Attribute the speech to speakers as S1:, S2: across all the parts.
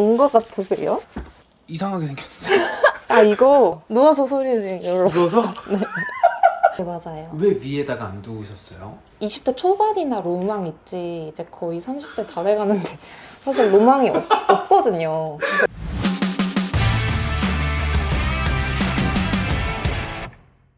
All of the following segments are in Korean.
S1: 뭔거 같으세요?
S2: 이상하게 생겼는데.
S1: 아 이거 누워서 소리 내는 걸로.
S2: 누워서?
S1: 네. 맞아요.
S2: 왜 위에다가 안 두우셨어요?
S1: 20대 초반이나 로망 있지. 이제 거의 30대 다 돼가는데 사실 로망이 없, 없거든요.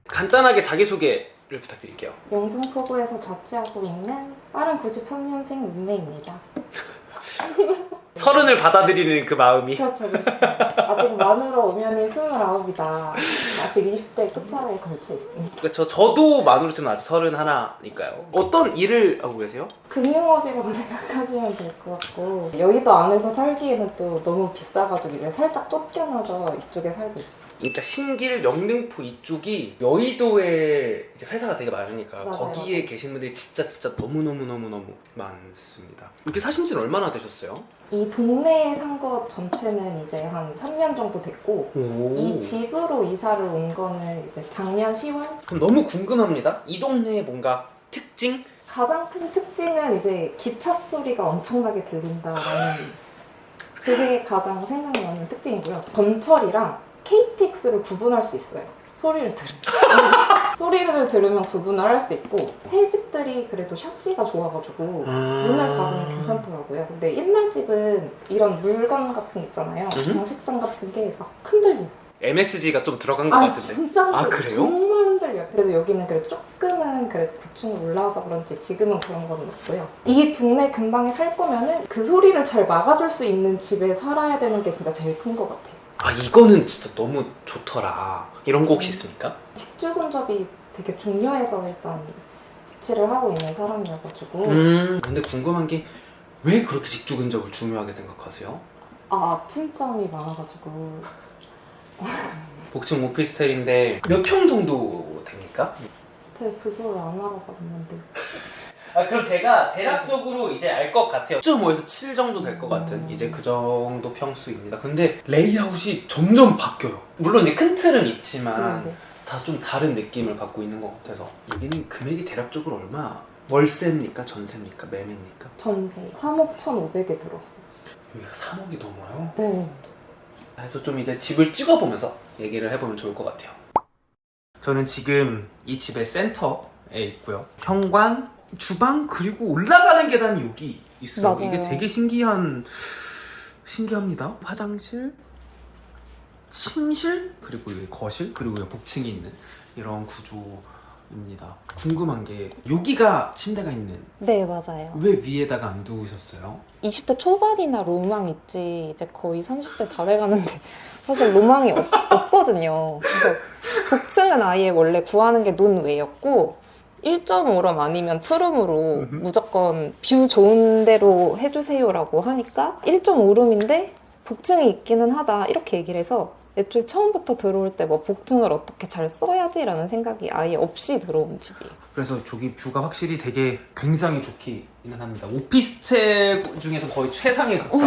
S2: 간단하게 자기소개를 부탁드릴게요.
S1: 영등포구에서 자취하고 있는 빠른 93년생 문매입니다
S2: 서른을 받아들이는 그 마음이.
S1: 그렇죠 그렇죠. 아직 만으로 오면이 29이다. 아직 20대 끝자리에 걸쳐 있습니다.
S2: 그렇죠 저도 만으로서는 아직 서른 하나니까요. 어떤 일을 하고 계세요?
S1: 금융업이라고 생각하시면 될 것 같고 여의도 안에서 살기에는 또 너무 비싸가지고 이제 살짝 쫓겨나서 이쪽에 살고 있어요
S2: 진짜 신길 영등포 이쪽이 여의도에 이제 회사가 되게 많으니까
S1: 맞아요,
S2: 거기에
S1: 맞아요.
S2: 계신 분들이 진짜 진짜 너무너무너무너무 많습니다 이렇게 사신 지는 얼마나 되셨어요?
S1: 이 동네에 산 것 전체는 이제 한 3년 정도 됐고
S2: 오.
S1: 이 집으로 이사를 온 거는 이제 작년 10월
S2: 그럼 너무 궁금합니다 이 동네의 뭔가 특징?
S1: 가장 큰 특징은 이제 기차 소리가 엄청나게 들린다라는 그게 가장 생각나는 특징이고요. 전철이랑 KTX를 구분할 수 있어요. 소리를 들으면. 소리를 들으면 구분을 할 수 있고 새 집들이 그래도 샤시가 좋아가지고 문을 닫으면 괜찮더라고요. 근데 옛날 집은 이런 물건 같은 거 있잖아요.
S2: 음.
S1: 장식장 같은 게 막 흔들려요.
S2: MSG가 좀 들어간 것
S1: 아
S2: 같은데
S1: 진짜
S2: 아. 그래요?
S1: 정말 흔들려요. 그래도 여기는 그래도 조금은 그래도 고층으로 올라와서 그런지 지금은 그런 건 없고요. 이 동네 근방에 살 거면은 그 소리를 잘 막아줄 수 있는 집에 살아야 되는 게 진짜 제일 큰 것 같아요.
S2: 아 이거는 진짜 너무 좋더라 이런 거 혹시
S1: 음.
S2: 있습니까?
S1: 직주 근접이 되게 중요해서 일단 자취를 하고 있는 사람이어가지고
S2: 음 근데 궁금한 게 왜 그렇게 직주 근접을 중요하게 생각하세요?
S1: 아 아침잠이 많아가지고
S2: 복층 오피스텔인데 몇 평 정도 됩니까?
S1: 되게 그걸 안 알아봤는데
S2: 아 그럼 제가 대략적으로 이제 알 것 같아요 6.5에서 7 정도 될 것 같은
S1: 음.
S2: 이제 그 정도 평수입니다 근데 레이아웃이 점점 바뀌어요 물론 이제 큰 틀은 있지만
S1: 네.
S2: 다 좀 다른 느낌을 갖고 있는 것 같아서 여기는 금액이 대략적으로 얼마? 월세입니까? 전세입니까? 매매입니까?
S1: 전세 3억 1,500에 들었어요.
S2: 여기가 3억이 넘어요?
S1: 네.
S2: 그래서 좀 이제 집을 찍어보면서 얘기를 해보면 좋을 것 같아요. 저는 지금 이 집의 센터에 있고요. 현관, 주방 그리고 올라가는 계단이 여기 있어요.
S1: 맞아요.
S2: 이게 되게 신기한 신기합니다. 화장실, 침실 그리고 여기 거실 그리고 여기 복층이 있는 이런 구조입니다. 궁금한 게 여기가 침대가 있는
S1: 네 맞아요.
S2: 왜 위에다가 안 두우셨어요?
S1: 20대 초반이나 로망 있지 이제 거의 30대 다 돼가는데 사실 로망이 없, 없거든요. 그래서 복층은 아예 원래 구하는 게 논외였고 1.5룸 아니면 투룸으로
S2: 음흠.
S1: 무조건 뷰 좋은 데로 해주세요라고 하니까 1.5룸인데 복층이 있기는 하다 이렇게 얘기를 해서 애초에 처음부터 들어올 때 뭐 복층을 어떻게 잘 써야지라는 생각이 아예 없이 들어온 집이에요.
S2: 그래서 저기 뷰가 확실히 되게 굉장히 좋기는 합니다. 오피스텔 중에서 거의 최상에 가까운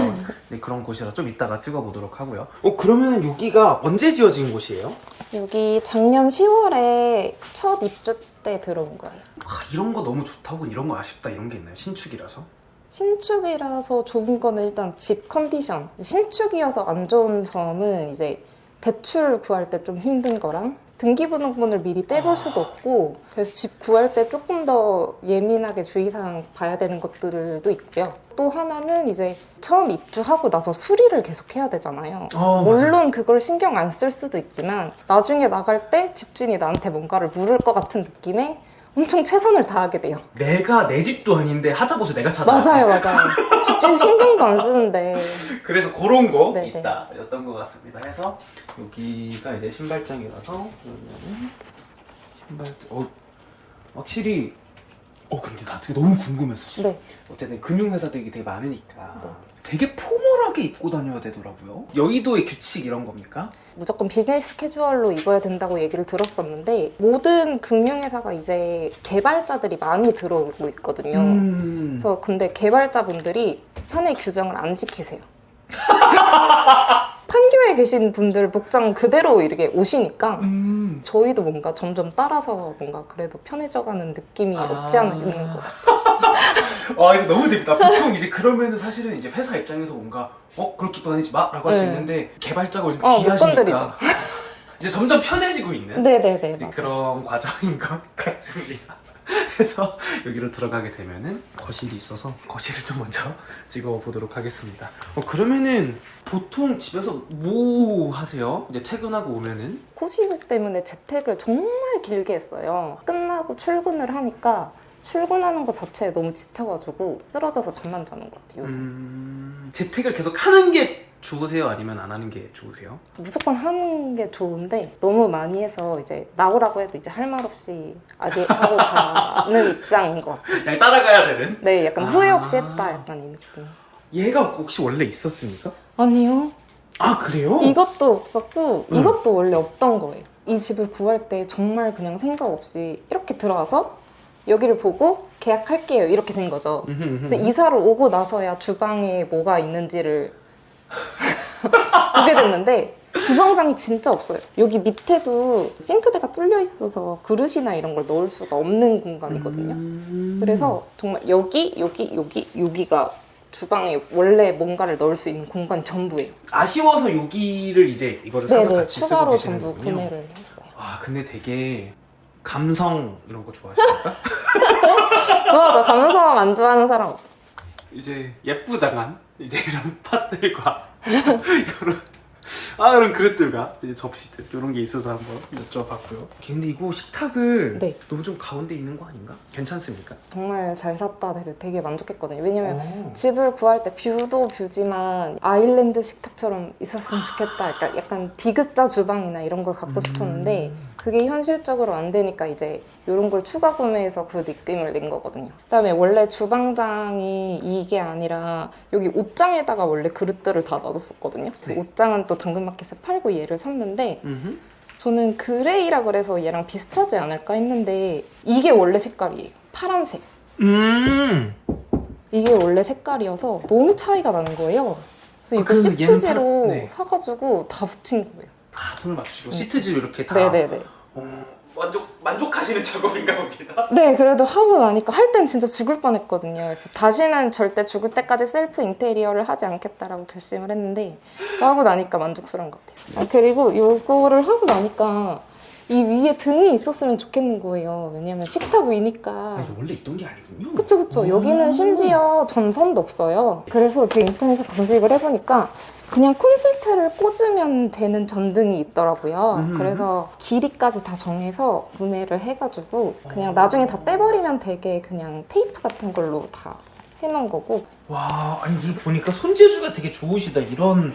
S2: 네, 그런 곳이라 좀 이따가 찍어보도록 하고요. 어 그러면 여기가 언제 지어진 곳이에요?
S1: 여기 작년 10월에 첫 입주 때 들어온 거예요.
S2: 아, 이런 거 너무 좋다고 이런 거 아쉽다 이런 게 있나요? 신축이라서?
S1: 신축이라서 좋은 거는 일단 집 컨디션. 신축이어서 안 좋은 점은 이제 대출 구할 때 좀 힘든 거랑 등기부등본을 미리 떼볼 수도 없고 그래서 집 구할 때 조금 더 예민하게 주의사항 봐야 되는 것들도 있고요. 또 하나는 이제 처음 입주하고 나서 수리를 계속 해야 되잖아요.
S2: 어,
S1: 물론 그걸 신경 안 쓸 수도 있지만 나중에 나갈 때 집주인이 나한테 뭔가를 물을 것 같은 느낌에 엄청 최선을 다하게 돼요.
S2: 내가 내 집도 아닌데 하자보수 내가 찾아.
S1: 맞아요, 맞아요. 집주인 신경도 안 쓰는데.
S2: 그래서 그런 거
S1: 네네.
S2: 있다 였던 것 같습니다. 해서 여기가 이제 신발장이라서 그러면은 신발 어 확실히 어 근데 나 되게 너무 궁금했었어.
S1: 네.
S2: 어쨌든 금융회사들이 되게 많으니까
S1: 네.
S2: 되게 포멀하게 입고 다녀야 되더라고요. 여의도의 규칙 이런 겁니까?
S1: 무조건 비즈니스 캐주얼로 입어야 된다고 얘기를 들었었는데 모든 금융회사가 이제 개발자들이 많이 들어오고 있거든요.
S2: 음.
S1: 그래서 근데 개발자분들이 사내 규정을 안 지키세요. 판교에 계신 분들 복장 그대로 이렇게 오시니까
S2: 음.
S1: 저희도 뭔가 점점 따라서 뭔가 그래도 편해져가는 느낌이
S2: 아.
S1: 없지 않아 있는 것 같아요.
S2: 와 이거 너무 재밌다. 보통 이제 그러면은 사실은 이제 회사 입장에서 뭔가 어 그렇게 입고 다니지 마라고 할 수
S1: 네.
S2: 있는데 개발자가 요즘
S1: 어, 못
S2: 귀하시니까. 이제 점점 편해지고 있는
S1: 네네네.
S2: 이제
S1: 맞아요.
S2: 그런 과정인 것 같습니다. 그래서 여기로 들어가게 되면은 거실이 있어서 거실을 좀 먼저 찍어 보도록 하겠습니다. 어, 그러면은 보통 집에서 뭐 하세요? 이제 퇴근하고 오면은
S1: 코시국 때문에 재택을 정말 길게 했어요. 끝나고 출근을 하니까 출근하는 것 자체에 너무 지쳐가지고 쓰러져서 잠만 자는 것 같아요. 요새.
S2: 음, 재택을 계속 하는 게 좋으세요? 아니면 안 하는 게 좋으세요?
S1: 무조건 하는 게 좋은데 너무 많이 해서 이제 나오라고 해도 이제 할 말 없이 아기 하고 가는 입장인 것 같아요.
S2: 그냥 따라가야 되는?
S1: 네, 약간 후회 없이
S2: 아.
S1: 했다 약간 이 느낌.
S2: 얘가 혹시 원래 있었습니까?
S1: 아니요.
S2: 아 그래요?
S1: 이것도 없었고
S2: 응.
S1: 이것도 원래 없던 거예요. 이 집을 구할 때 정말 그냥 생각 없이 이렇게 들어와서 여기를 보고 계약할게요 이렇게 된 거죠.
S2: 음흠, 음흠.
S1: 그래서 이사를 오고 나서야 주방에 뭐가 있는지를 보게 됐는데 주방장이 진짜 없어요. 여기 밑에도 싱크대가 뚫려 있어서 그릇이나 이런 걸 넣을 수가 없는 공간이거든요.
S2: 음.
S1: 그래서 정말 여기, 여기, 여기, 여기가 주방에 원래 뭔가를 넣을 수 있는 공간이 전부예요.
S2: 아쉬워서 여기를 이제 이거를 사서
S1: 네네,
S2: 같이 쓰고
S1: 추가로
S2: 계시는
S1: 전부
S2: 거군요.
S1: 구매를 했어요.
S2: 와 근데 되게 감성 이런 거 좋아하십니까?
S1: 좋아하죠. 가면서 만족하는 사람 없죠.
S2: 이제 예쁘장한 이제 이런 팥들과 이런 아 이런 그릇들과 이제 접시들 이런 게 있어서 한번 여쭤봤고요. 근데 이거 식탁을
S1: 네.
S2: 너무 좀 가운데 있는 거 아닌가? 괜찮습니까?
S1: 정말 잘 샀다 되게, 되게 만족했거든요. 왜냐면
S2: 오.
S1: 집을 구할 때 뷰도 뷰지만 아일랜드 식탁처럼 있었으면 좋겠다. 약간, 약간 디귿자 주방이나 이런 걸 갖고 싶었는데
S2: 음.
S1: 그게 현실적으로 안 되니까 이제 이런 걸 추가 구매해서 그 느낌을 낸 거거든요. 그다음에 원래 주방장이 이게 아니라 여기 옷장에다가 원래 그릇들을 다 놔뒀었거든요. 그
S2: 네.
S1: 옷장은 또 당근마켓에 팔고 얘를 샀는데
S2: 음흠.
S1: 저는 그레이라 그래서 얘랑 비슷하지 않을까 했는데 이게 원래 색깔이에요. 파란색.
S2: 음.
S1: 이게 원래 색깔이어서 너무 차이가 나는 거예요. 그래서
S2: 아,
S1: 이거
S2: 그러면 얘는
S1: 시트지로
S2: 파란- 네.
S1: 사가지고 다 붙인 거예요.
S2: 아 손을 맞추시고
S1: 네.
S2: 시트지로 이렇게 다
S1: 네네네.
S2: 어, 만족 만족하시는 작업인가 봅니다.
S1: 네, 그래도 하고 나니까 할 땐 진짜 죽을 뻔했거든요. 그래서 다시는 절대 죽을 때까지 셀프 인테리어를 하지 않겠다라고 결심을 했는데 하고 나니까 만족스러운 것 같아요. 아, 그리고 이거를 하고 나니까 이 위에 등이 있었으면 좋겠는 거예요. 왜냐면 식탁 위니까.
S2: 아, 이게 원래 있던 게 아니군요.
S1: 그쵸 그쵸
S2: 음.
S1: 여기는 심지어 전선도 없어요 그래서 제 인터넷에 검색을 해보니까 그냥 콘센트를 꽂으면 되는 전등이 있더라고요
S2: 음.
S1: 그래서 길이까지 다 정해서 구매를 해가지고 그냥
S2: 어.
S1: 나중에 다 떼버리면 되게 그냥 테이프 같은 걸로 다 해놓은 거고
S2: 와 아니 이거 보니까 손재주가 되게 좋으시다 이런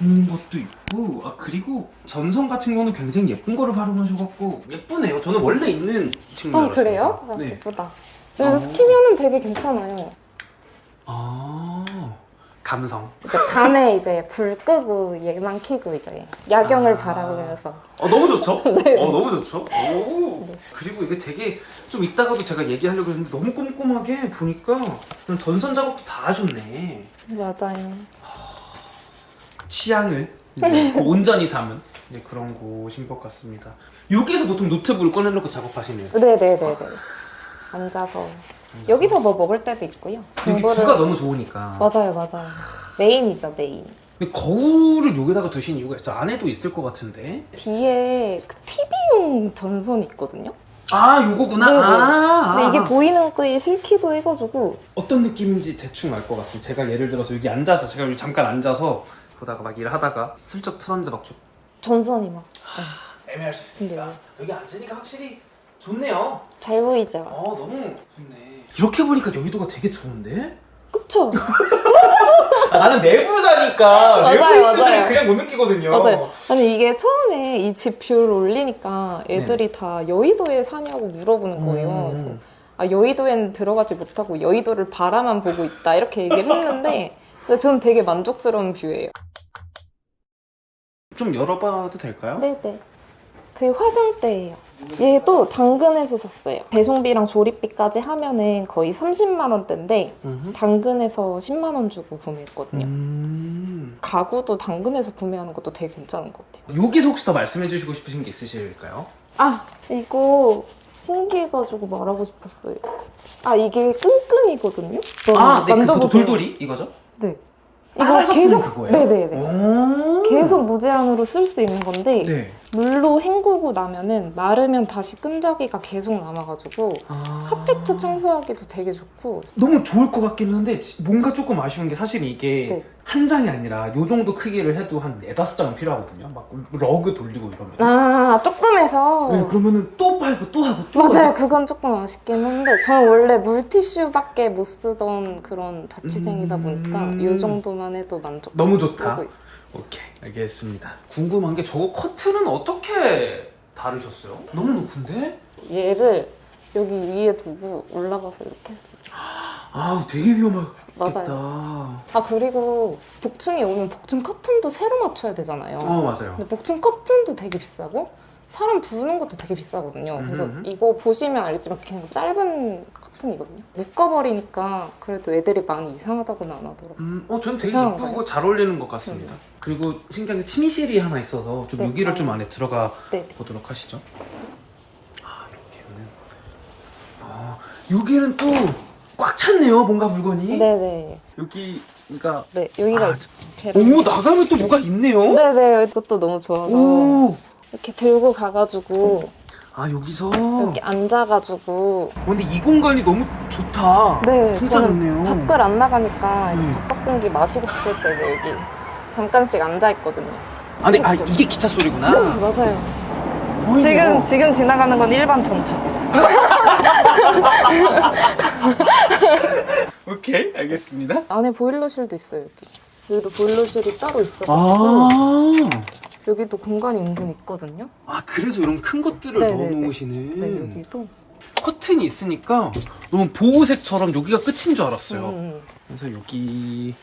S2: 음, 것도 있고 아 그리고 전선 같은 경우는 굉장히 예쁜 거를 활용하셔갖고 예쁘네요. 저는 원래 있는 친구
S1: 어 그래요? 아,
S2: 네.
S1: 예쁘다 그래서
S2: 어.
S1: 키면은 되게 괜찮아요
S2: 아 감성.
S1: 이제 밤에 이제 불 끄고 얘만 켜고 이제 야경을
S2: 아.
S1: 바라보면서
S2: 어 너무 좋죠?
S1: 네.
S2: 어 너무 좋죠? 오.
S1: 네.
S2: 그리고 이게 되게 좀 이따가도 제가 얘기하려고 했는데 너무 꼼꼼하게 보니까 전선 작업도 다 하셨네.
S1: 맞아요
S2: 취향을 이제 그 온전히 담은 이제 그런 곳인 것 같습니다. 여기서 보통 노트북을 꺼내놓고 작업하시네요.
S1: 네네네네. 앉아서. 여기서 뭐 먹을 때도 있고요.
S2: 여기
S1: 공부를-
S2: 뷰가 너무 좋으니까.
S1: 맞아요, 맞아요. 메인이죠, 메인.
S2: 근데 거울을 여기다가 두신 이유가 있어. 안에도 있을 것 같은데.
S1: 뒤에 그 TV용 전선이 있거든요.
S2: 아, 요거구나.
S1: 네네.
S2: 아,
S1: 근데 이게
S2: 아.
S1: 보이는 끄에 싫기도 해가지고
S2: 어떤 느낌인지 대충 알 것 같습니다. 제가 예를 들어서 여기 앉아서 제가 여기 잠깐 앉아서 보다가 막 일을 하다가 슬쩍 틀었는데 막 좀
S1: 전선이 막
S2: 애매할 수
S1: 있으니까.
S2: 네. 여기 앉으니까 확실히 좋네요.
S1: 잘 보이죠?
S2: 어, 너무 좋네. 이렇게 보니까 여의도가 되게 좋은데?
S1: 그쵸?
S2: 아, 나는 내부자니까
S1: 맞아요,
S2: 내부에 있으면
S1: 맞아요.
S2: 그냥 못 느끼거든요.
S1: 맞아요. 아니 이게 처음에 이집 뷰를 올리니까 애들이 다 여의도에 사냐고 물어보는 거예요. 그래서
S2: 음.
S1: 아, 여의도엔 들어가지 못하고 여의도를 바라만 보고 있다 이렇게 얘기를 했는데 근데 저는 되게 만족스러운 뷰예요.
S2: 좀 열어봐도 될까요?
S1: 네네. 그게 화장대예요. 얘도 당근에서 샀어요. 배송비랑 조립비까지 하면은 거의 30만 원대인데 당근에서 10만 원 주고 구매했거든요.
S2: 음.
S1: 가구도 당근에서 구매하는 것도 되게 괜찮은 것 같아요.
S2: 여기서 혹시 더 말씀해 주시고 싶으신 게 있으실까요?
S1: 아 이거 신기해가지고 말하고 싶었어요. 아 이게 끈끈이거든요.
S2: 아, 네, 그
S1: 만져보세요.
S2: 보통 돌돌이 이거죠?
S1: 네.
S2: 빨아서 쓰는 그거예요?
S1: 네네네.
S2: 오.
S1: 계속 무제한으로 쓸 수 있는 건데
S2: 네.
S1: 물로 헹구고 나면은 마르면 다시 끈적이가 계속 남아가지고
S2: 아.
S1: 카페트 청소하기도 되게 좋고
S2: 너무 좋을 것 같기는 한데 지- 뭔가 조금 아쉬운 게 사실 이게
S1: 네.
S2: 한 장이 아니라 요 정도 크기를 해도 한 네다섯 장은 필요하거든요. 막 러그 돌리고 이러면.
S1: 아 조금해서
S2: 네, 그러면은 또 팔고 또 하고 또
S1: 맞아요
S2: 하고.
S1: 그건 조금 아쉽긴 한데 저는 원래 물티슈밖에 못 쓰던 그런 자취생이다 보니까
S2: 음.
S1: 이 정도만 해도 만족
S2: 너무 좋다.
S1: 쓰고 있어요.
S2: 오케이 알겠습니다. 궁금한 게 저거 커튼은 어떻게 다루셨어요? 너무 높은데?
S1: 얘를 여기 위에 두고 올라가서 이렇게
S2: 아 되게 위험하겠다.
S1: 아 그리고 복층에 오면 복층 커튼도 새로 맞춰야 되잖아요
S2: 어 맞아요.
S1: 근데 복층 커튼도 되게 비싸고 사람 부는 것도 되게 비싸거든요. 그래서
S2: 음흠.
S1: 이거 보시면 알지만 그냥 짧은 커튼이거든요. 묶어버리니까 그래도 애들이 많이 이상하다고는 안 하더라고요.
S2: 음, 어, 저는 되게
S1: 이상한가요?
S2: 예쁘고 잘 어울리는 것 같습니다. 그리고 신기한 게 침실이 하나 있어서 좀
S1: 네.
S2: 여기를 좀 안에 들어가
S1: 네.
S2: 보도록 하시죠. 아, 여기는. 아, 여기는 또 꽉 찼네요, 뭔가 물건이.
S1: 네네.
S2: 여기, 그러니까.
S1: 네 여기가
S2: 아. 오, 나가면 또 뭐가 있네요?
S1: 네네 이것도 너무 좋아서
S2: 오!
S1: 이렇게 들고 가가지고
S2: 아, 여기서.
S1: 여기 앉아가지고
S2: 어, 근데 이 공간이 너무 좋다.
S1: 네
S2: 진짜
S1: 저는
S2: 좋네요.
S1: 밖을 안 나가니까 이제
S2: 네.
S1: 바깥 공기 마시고 싶을 때 이제 여기 잠깐씩 앉아 있거든요.
S2: 아, 근데, 아, 이게 기차 소리구나.
S1: 네 맞아요.
S2: 어이구.
S1: 지금 지금 지나가는 건 일반 전차.
S2: 오케이, 알겠습니다.
S1: 안에 보일러실도 있어요 여기. 여기도 보일러실이 따로 있어가지고
S2: 아.
S1: 여기도 공간이 은근 있거든요.
S2: 아, 그래서 이런 큰 것들을
S1: 네네네.
S2: 넣어놓으시는.
S1: 네 여기도.
S2: 커튼이 있으니까 너무 보호색처럼 여기가 끝인 줄 알았어요.
S1: 음,
S2: 그래서 여기는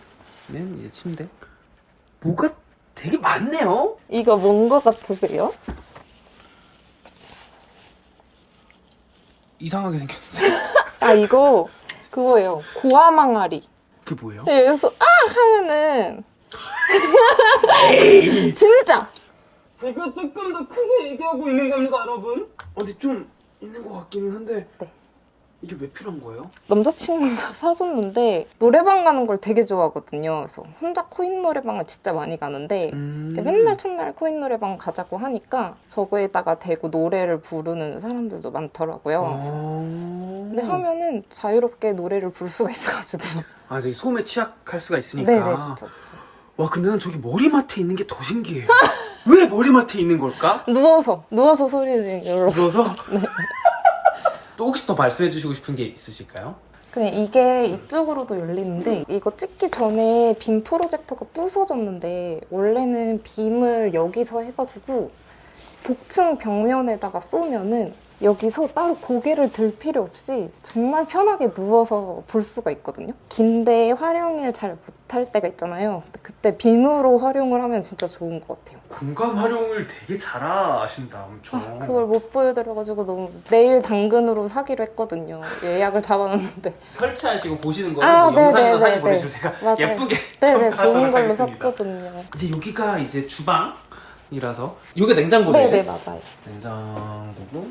S2: 이제 침대. 뭐가 되게 많네요.
S1: 이거 뭔 거 같으세요?
S2: 이상하게 생겼는데.
S1: 아 이거 그거예요. 고아망아리.
S2: 그게 뭐예요?
S1: 네, 여기서 아 하면은 진짜
S2: 제가 조금 더 크게 얘기하고 있는 겁니다, 여러분. 어, 근데 좀 있는 것 같기는 한데.
S1: 네.
S2: 이게 왜 필요한 거예요?
S1: 남자친구가 사줬는데 노래방 가는 걸 되게 좋아하거든요. 그래서 혼자 코인 노래방을 진짜 많이 가는데
S2: 음.
S1: 맨날 첫날 코인 노래방 가자고 하니까 저거에다가 대고 노래를 부르는 사람들도 많더라고요.
S2: 아.
S1: 근데 하면은 자유롭게 노래를 부를 수가 있어가지고.
S2: 아, 저기 소음에 취약할 수가 있으니까.
S1: 네네. 그쵸, 그쵸.
S2: 와, 근데 난 저기 머리맡에 있는 게 더 신기해요. 왜 머리맡에 있는 걸까?
S1: 누워서 누워서 소리를 열어.
S2: 누워서? 또 혹시 더 말씀해 주시고 싶은 게 있으실까요?
S1: 그냥 이게 이쪽으로도 열리는데 이거 찍기 전에 빔 프로젝터가 부서졌는데 원래는 빔을 여기서 해가지고 복층 벽면에다가 쏘면은 여기서 따로 고개를 들 필요 없이 정말 편하게 누워서 볼 수가 있거든요. 긴데 활용을 잘 못 할 때가 있잖아요. 그때 빔으로 활용을 하면 진짜 좋은 것 같아요.
S2: 공간 활용을 되게 잘 아신다, 엄청.
S1: 아, 그걸 못 보여드려가지고 너무 내일 당근으로 사기로 했거든요. 예약을 잡아놨는데.
S2: 설치하시고 보시는 거를
S1: 아,
S2: 뭐
S1: 네네네네.
S2: 사진 보내주면 제가
S1: 맞아요.
S2: 예쁘게
S1: 네네, 좋은 걸로
S2: 하겠습니다.
S1: 샀거든요.
S2: 이제 여기가 이제 주방 이라서 여기가 냉장고죠
S1: 네네? 맞아요.
S2: 냉장고고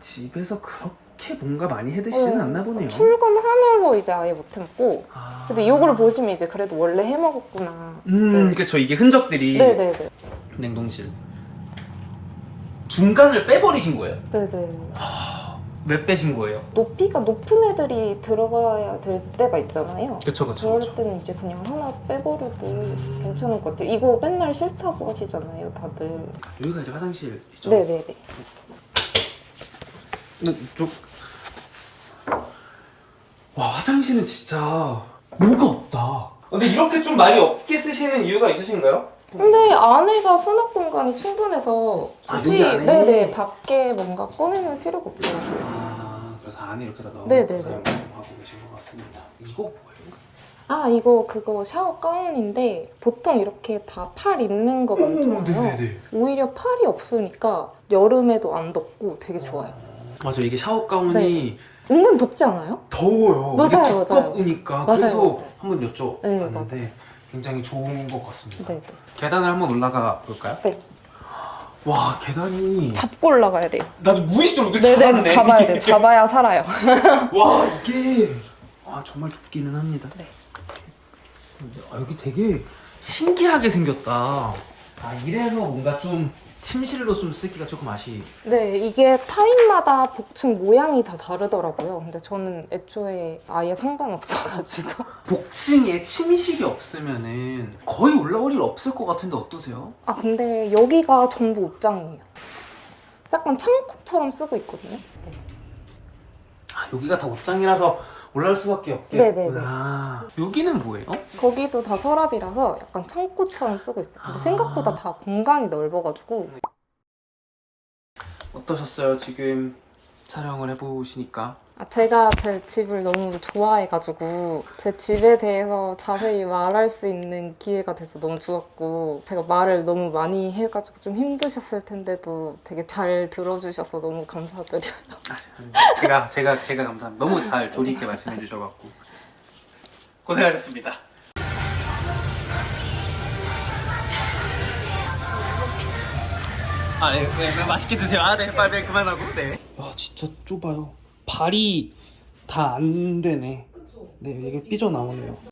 S2: 집에서 그렇게 뭔가 많이 해드시지는
S1: 어,
S2: 않나 보네요.
S1: 출근하면서 이제 아예 못 해먹고.
S2: 아.
S1: 근데 이거를 보시면 이제 그래도 원래 해먹었구나.
S2: 음,
S1: 네.
S2: 그쵸 이게 흔적들이
S1: 네네네.
S2: 냉동실 중간을 빼버리신 거예요?
S1: 네네.
S2: 왜 빼신 거예요?
S1: 높이가 높은 애들이 들어가야 될 때가 있잖아요.
S2: 그쵸 그쵸
S1: 그럴
S2: 그쵸.
S1: 때는 이제 그냥 하나 빼버려도
S2: 음.
S1: 괜찮을 것 같아요. 이거 맨날 싫다고 하시잖아요, 다들.
S2: 여기가 이제 화장실이죠?
S1: 네네네.
S2: 근데 좀... 와 화장실은 진짜 뭐가 없다. 근데 이렇게 좀 많이 없게 쓰시는 이유가 있으신가요?
S1: 근데 안에가 수납 공간이 충분해서
S2: 아,
S1: 굳이
S2: 여기 안에?
S1: 네네 밖에 뭔가 꺼내놓을 필요가 없더라고요.
S2: 아 그래서 안에 이렇게 다 넣어놓고. 사용하고 계신 것 같습니다. 이거 뭐예요?
S1: 아 이거 그거 샤워 가운인데 보통 이렇게 다 팔 있는 거 많잖아요. 오히려 팔이 없으니까 여름에도 안 덥고 되게 좋아요.
S2: 맞아 이게 샤워 가운이
S1: 은근 덥지 않아요?
S2: 더워요.
S1: 맞아요,
S2: 이게
S1: 맞아요.
S2: 두껍으니까
S1: 맞아요,
S2: 그래서
S1: 맞아요.
S2: 한번
S1: 네,
S2: 여쭤봤는데 굉장히 좋은 것 같습니다.
S1: 네.
S2: 계단을 한번 올라가 볼까요?
S1: 네.
S2: 와 계단이
S1: 잡고 올라가야 돼요.
S2: 나도 무의식적으로
S1: 네네
S2: 잡았네.
S1: 잡아야 돼요. 잡아야 살아요.
S2: 와 이게 아 정말 좁기는 합니다.
S1: 네.
S2: 아, 여기 되게 신기하게 생겼다. 아 이래서 뭔가 좀 침실로 좀 쓰기가 조금 아쉬.
S1: 네, 이게 타입마다 복층 모양이 다 다르더라고요. 근데 저는 애초에 아예 상관없어가지고.
S2: 복층에 침실이 없으면은 거의 올라올 일 없을 것 같은데 어떠세요?
S1: 아, 근데 여기가 전부 옷장이에요. 약간 창고처럼 쓰고 있거든요.
S2: 아 여기가 다 옷장이라서 올라올 수밖에 없겠구나. 여기는 뭐예요?
S1: 거기도 다 서랍이라서 약간 창고처럼 쓰고 있어요. 근데
S2: 아.
S1: 생각보다 다 공간이 넓어가지고.
S2: 어떠셨어요 지금 촬영을 해보시니까?
S1: 아, 제가 제 집을 너무 좋아해가지고 제 집에 대해서 자세히 말할 수 있는 기회가 돼서 너무 좋았고 제가 말을 너무 많이 해가지고 좀 힘드셨을 텐데도 되게 잘 들어주셔서 너무 감사드려요.
S2: 제가 제가 제가 감사합니다. 너무 잘 조리 있게 말씀해 주셔갖고 고생하셨습니다. 아, 네, 네, 맛있게 드세요. 아, 네, 빨리 그만하고. 네. 와, 진짜 좁아요. 발이 다 안 되네. 네, 이게 삐져 나오네요.